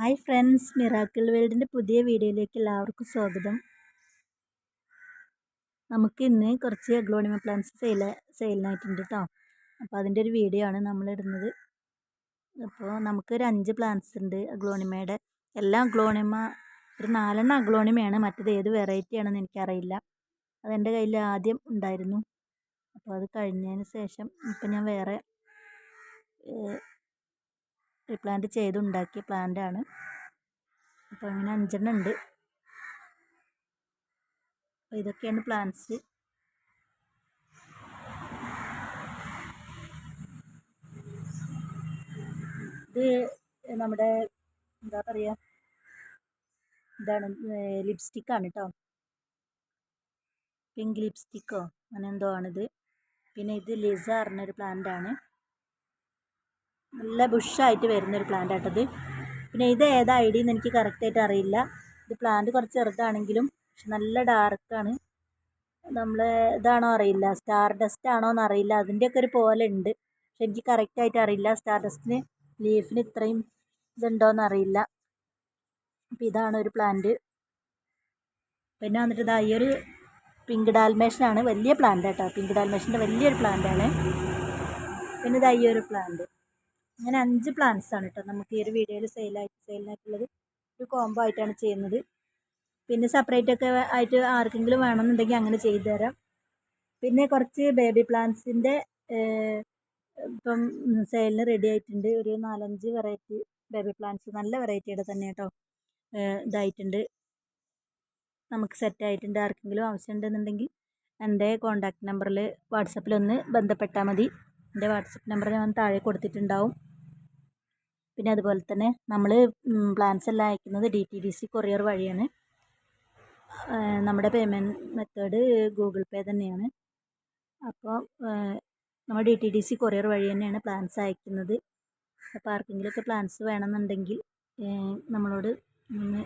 Hi friends miracle വേൾഡിന്റെ പുതിയ വീഡിയോയിലേക്ക് എല്ലാവർക്കും സ്വാഗതം. നമുക്ക് ഇന്ന് കുറച്ച് അഗ്ലോണിമ പ്ലാന്റ്സ് സെയിൽ സെയിലിനായിട്ടുണ്ട് കേട്ടോ അപ്പോൾ അതിന്റെ ഒരു വീഡിയോ ആണ് നമ്മൾ ഇടുന്നത് അപ്പോൾ നമുക്കൊരു അഞ്ച് പ്ലാന്റ്സ് ഉണ്ട് അഗ്ലോണിമയുടെ. എല്ലാം അഗ്ലോണിമ ഒരു നാലെണ്ണം അഗ്ലോണിമയാണ്. മറ്റേത് ഏത് വെറൈറ്റി ആണെന്ന് എനിക്കറിയില്ല. അതെന്റെ കയ്യിൽ ആദ്യം ഉണ്ടായിരുന്നു. അപ്പോൾ അത് കഴിഞ്ഞതിന് ശേഷം ഇപ്പം ഞാൻ വേറെ റീപ്ലാന്റ് ചെയ്തുണ്ടാക്കിയ പ്ലാന്റ് ആണ്. അപ്പോൾ അങ്ങനെ അഞ്ചെണ്ണം ഉണ്ട് അപ്പോൾ ഇതൊക്കെയാണ് പ്ലാന്റ്സ് ഇത് നമ്മുടെ എന്താ പറയുക ഇതാണ് ലിപ്സ്റ്റിക്കാണ് കേട്ടോ പിങ്ക് ലിപ്സ്റ്റിക്കോ അങ്ങനെ എന്തോ ആണിത്. പിന്നെ ഇത് ലിസ പറഞ്ഞൊരു പ്ലാന്റ് ആണ്. നല്ല ബുഷായിട്ട് വരുന്നൊരു പ്ലാന്റ് ആട്ടത് പിന്നെ ഇത് ഏതാ ഐ ഡി എന്ന് എനിക്ക് കറക്റ്റായിട്ട് അറിയില്ല. ഇത് പ്ലാന്റ് കുറച്ച് ചെറുതാണെങ്കിലും പക്ഷെ നല്ല ഡാർക്കാണ് നമ്മൾ ഇതാണോ അറിയില്ല. സ്റ്റാർ ഡസ്റ്റ് ആണോ എന്ന് അറിയില്ല. അതിന്റെയൊക്കെ ഒരു പോലെ ഉണ്ട്. പക്ഷെ എനിക്ക് കറക്റ്റായിട്ട് അറിയില്ല. സ്റ്റാർ ഡസ്റ്റിന് ലീഫിന് ഇത്രയും ഇതുണ്ടോയെന്ന് അറിയില്ല. അപ്പം ഇതാണ് ഒരു പ്ലാന്റ് പിന്നെ വന്നിട്ട് ഇതാ ഈ ഒരു പിങ്ക് ഡാൽമേഷനാണ് വലിയ പ്ലാന്റ് കേട്ടോ പിങ്ക് ഡാൽമേഷന്റെ വലിയൊരു പ്ലാന്റാണ് പിന്നെ ഇതാ ഈ ഒരു പ്ലാന്റ് അങ്ങനെ അഞ്ച് പ്ലാന്റ്സ് ആണ് കേട്ടോ നമുക്ക് ഈ ഒരു വീഡിയോയിൽ സെയിലായിട്ട് സെയിലിനായിട്ടുള്ളത് ഒരു കോംബോ ആയിട്ടാണ് ചെയ്യുന്നത്. പിന്നെ സെപ്പറേറ്റ് ഒക്കെ ആയിട്ട് ആർക്കെങ്കിലും വേണമെന്നുണ്ടെങ്കിൽ അങ്ങനെ ചെയ്തു തരാം. പിന്നെ കുറച്ച് ബേബി പ്ലാന്റ്സിന്റെ ഇപ്പം സെയിലിന് റെഡി ആയിട്ടുണ്ട്. ഒരു നാലഞ്ച് വെറൈറ്റി ബേബി പ്ലാന്റ്സ് നല്ല വെറൈറ്റിയുടെ തന്നെ കേട്ടോ ഇതായിട്ടുണ്ട്. നമുക്ക് സെറ്റ് ആയിട്ടുണ്ട്. ആർക്കെങ്കിലും ആവശ്യമുണ്ടെന്നുണ്ടെങ്കിൽ എന്റെ കോൺടാക്റ്റ് നമ്പറിൽ വാട്സപ്പിലൊന്ന് ബന്ധപ്പെട്ടാൽ മതി. എന്റെ വാട്സപ്പ് നമ്പർ ഞാൻ താഴെ കൊടുത്തിട്ടുണ്ടാവും. പിന്നെ അതുപോലെ തന്നെ നമ്മൾ പ്ലാൻസ് എല്ലാം അയക്കുന്നത് D T D C courier വഴിയാണ്. നമ്മുടെ പേയ്മെന്റ് മെത്തേഡ് ഗൂഗിൾ പേ തന്നെയാണ്. അപ്പോൾ നമ്മൾ D T D C courier വഴി തന്നെയാണ് പ്ലാൻസ് അയക്കുന്നത്. അപ്പോൾ ആർക്കെങ്കിലുമൊക്കെ പ്ലാൻസ് വേണമെന്നുണ്ടെങ്കിൽ നമ്മളോട് ഒന്ന്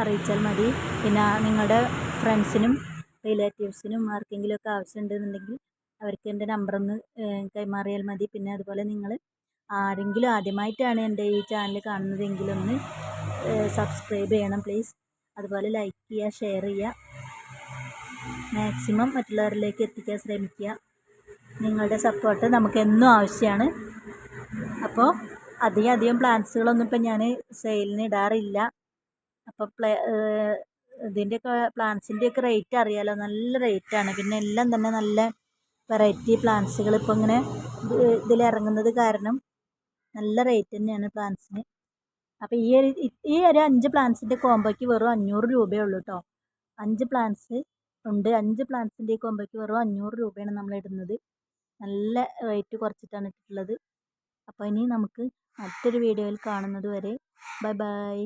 അറിയിച്ചാൽ മതി. പിന്നെ നിങ്ങളുടെ ഫ്രണ്ട്സിനും റിലേറ്റീവ്സിനും ആർക്കെങ്കിലുമൊക്കെ ആവശ്യമുണ്ടെന്നുണ്ടെങ്കിൽ അവർക്ക് എന്റെ നമ്പറൊന്ന് കൈമാറിയാൽ മതി. പിന്നെ അതുപോലെ നിങ്ങൾ ആരെങ്കിലും ആദ്യമായിട്ടാണ് എന്റെ ഈ ചാനൽ കാണുന്നതെങ്കിൽ ഒന്ന് സബ്സ്ക്രൈബ് ചെയ്യണം പ്ലീസ് അതുപോലെ ലൈക്ക് ചെയ്യുക ഷെയർ ചെയ്യുക. മാക്സിമം മറ്റുള്ളവരിലേക്ക് എത്തിക്കാൻ ശ്രമിക്കുക. നിങ്ങളുടെ സപ്പോർട്ട് നമുക്ക് എന്നും ആവശ്യമാണ്. അപ്പോൾ അധികം അധികം പ്ലാൻസുകളൊന്നും ഇപ്പം ഞാൻ സെയിലിന് ഇടാറില്ല. അപ്പോൾ പ്ലേ ഇതിന്റെയൊക്കെ പ്ലാൻസിന്റെയൊക്കെ റേറ്റ് അറിയാലോ? നല്ല റേറ്റാണ് പിന്നെ എല്ലാം തന്നെ നല്ല വെറൈറ്റി പ്ലാന്റ്സുകൾ ഇപ്പോൾ ഇങ്ങനെ ഇതിൽ ഇറങ്ങുന്നത് കാരണം നല്ല റേറ്റ് തന്നെയാണ് പ്ലാന്റ്സിന് അപ്പോൾ ഈ ഒരു ഈ ഒരു അഞ്ച് പ്ലാന്റ്സിന്റെ കോമ്പോയ്ക്ക് വെറും അഞ്ഞൂറ് രൂപയേ ഉള്ളൂ കേട്ടോ അഞ്ച് പ്ലാന്റ്സ് ഉണ്ട്. അഞ്ച് പ്ലാന്റ്സിന്റെ കോമ്പോയ്ക്ക് വെറും അഞ്ഞൂറ് രൂപയാണ് നമ്മൾ ഇടുന്നത്. നല്ല റേറ്റ് കുറച്ചിട്ടാണ് ഇട്ടിട്ടുള്ളത്. അപ്പോൾ ഇനി നമുക്ക് മറ്റൊരു വീഡിയോയിൽ കാണുന്നത് വരെ. Bye bye